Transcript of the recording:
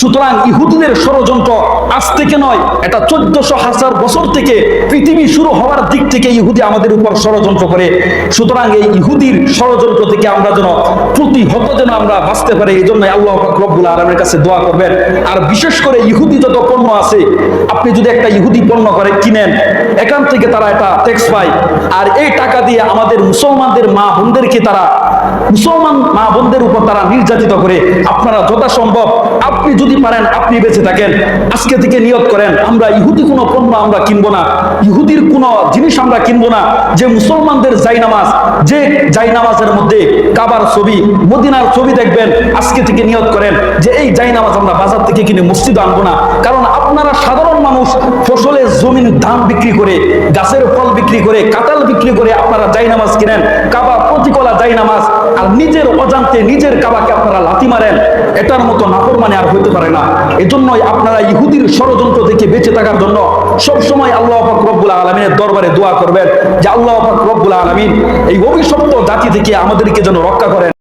সুতরাং ইহুদিদের ষড়যন্ত্র আজ থেকে নয়, এটা চোদ্দশো হাজার বছর থেকে পৃথিবী শুরু হওয়ার দিক থেকে ইহুদি আমাদের উপর ষড়যন্ত্র করে। সুতরাং এই ইহুদির ষড়যন্ত্র থেকে আমরা যেন প্রতিহত যেন আমরা বাঁচতে পারি এই জন্য আল্লাহ রব্বুল আলমের কাছে দোয়া করবেন। আর বিশেষ করে ইহুদি যত পণ্য আছে, আপনি যদি একটা ইহুদি পণ্য করে কিনেন, এখান থেকে তারা এটা ট্যাক্স পায়। আর এই টাকা দিয়ে আমাদের মুসলমানদের মা বোনদেরকে তারা, মুসলমান মা বোনদের উপর তারা নির্যাতিত করে। আপনারা যথাসম্ভব আপনি যদি পারেন, আপনি বেঁচে থাকেন। আজকে থেকে নিয়ত করেন, আমরা ইহুদি কোনো পণ্য আমরা কিনবো না। ইহুদির কোনো জিনিস আমরা কিনবো না। যে মুসলমানদের জাইনামাজ, যে জাইনামাজের মধ্যে কাবার ছবি, মদিনার ছবি দেখবেন, আজকে থেকে নিয়ত করেন যে এই জাইনামাজ আমরা বাজার থেকে কিনে মসজিদ আনব না। কারণ আপনারা সাধারণ মানুষ, ফসলের জমিন ধান বিক্রি করে, গাছের ফল বিক্রি করে কাতাল বিক্রি করে আপনারা জাইনামাজ কিনেন। কাবা প্রতিকলা জাইনামাজ, আর নিজের অজান্তে নিজের কাবাকে আপনারা লাথি মারেন। এটার মতো নাফর মানে আর হইতে পারে না। এজন্যই আপনারা ইহুদির ষড়যন্ত্র থেকে বেঁচে থাকার জন্য সবসময় আল্লাহ পাক রব্বুল আলমিনের দরবারে দোয়া করবেন যে আল্লাহ পাক রব্বুল আলমিন এই অভিশপ্ত জাতি থেকে আমাদেরকে যেন রক্ষা করেন।